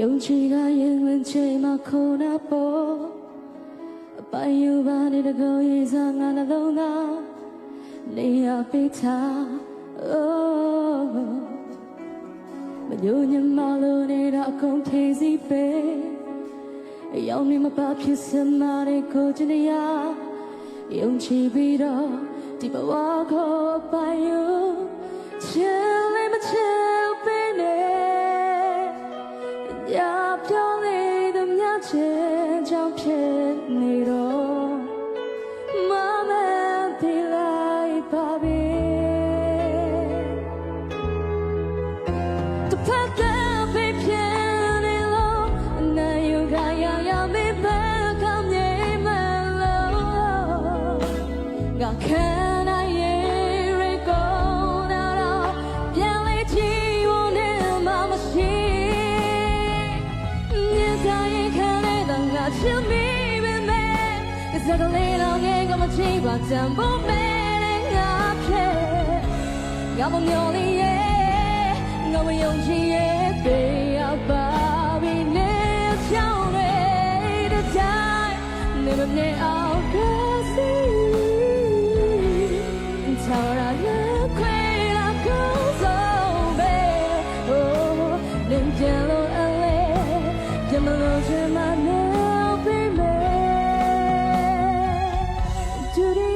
ယုံကြည်ကရင်ဝင်ချိန်မှာခုနာပေါ်အပိုင်ယူပါနေတကောရေးစားငါနှလုံးသားနေရပိတ်ထား oh မညညမလို့နေတာအကုန်ထေးစီပဲအယောင်နေမပါဖြစ်စမတဲ့ကိုချင်ရယုံကြည်ပြီးတော့ဒီဘဝကိုအပိုင်ယူချင်လေးမချင်ပေးနဲ့ ရပြောင်းလေသမျှချင်းကြောင့်ဖြစ်နေတော့မမတိလိုက်ပါပဲတဖက် တန်ဖို့မဲ့ငါဖြစ်ငါမမျော်လင့်ရဲ့ငါမယုံကြည်ရဲ့ပေရပါပြီနေချောင်းတွေတဲ့တိုင်းနေမနေအောင်ကစီ Tara la quella cosa be oh lim jello ale jamalo jema no be me Julia with a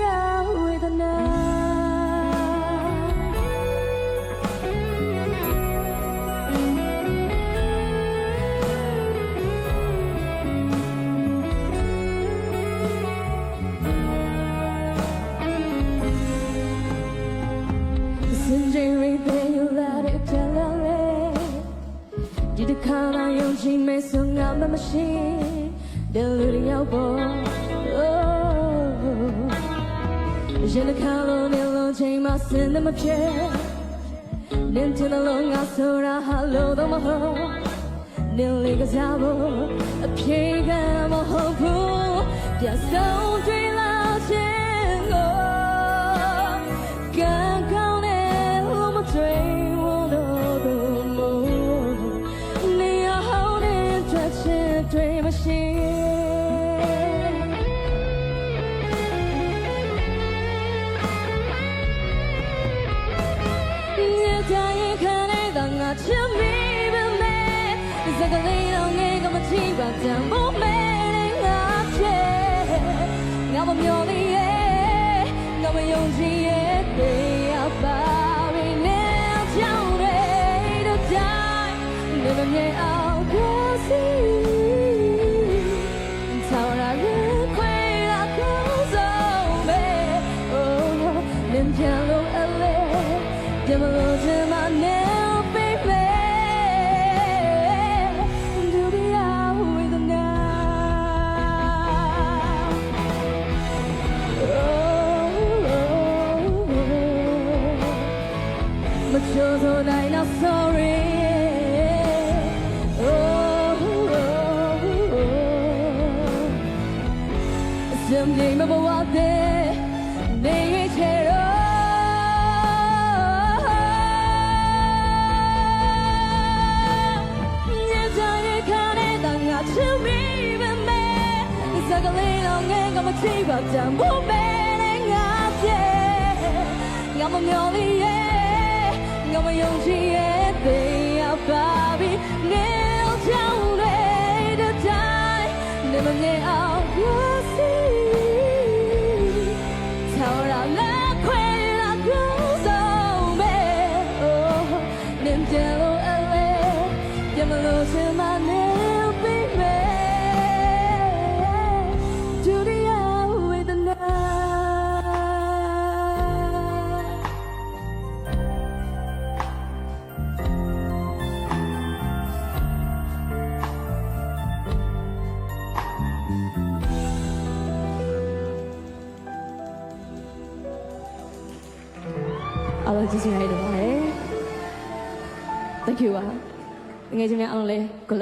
Sinjiri be you let it tell away ဒီတစ်ခါလာယုံကြည်မဲ့ဆိုငါမမရှိတဲ့လူတွေရောက်ပေါ် oh ရင်တစ်ခါလုံးနေလုံးချိန်မှာစင်တယ်မဖြစ်နင်တင်လုံးငါဆိုတာဟာလို့တော့မဟုတ်န ငါမမျော်လ oh. Machoso dai na sorry oh, oh, oh. စံနေမဘဝတဲ့နေရချေရောညကြရခနဲ့တငါချစ်မိပဲမဲ့စကလေးတော့ ငယ်ကမချီပါတန်ဖို့ပဲငါပြေငါမမျော်လင့်ရဲ့ငါမယုံကြည်ရဲ့တရားပါပြီနေချောင်းတွေတဲ့တိုင်းနေမနေအောင် you see Tara la quella cosa အားလုံးကြည့်ချင်ရတဲ့ပါတယ် Thank you ပါငယ်ချင်းများအားလုံးလည်း good luck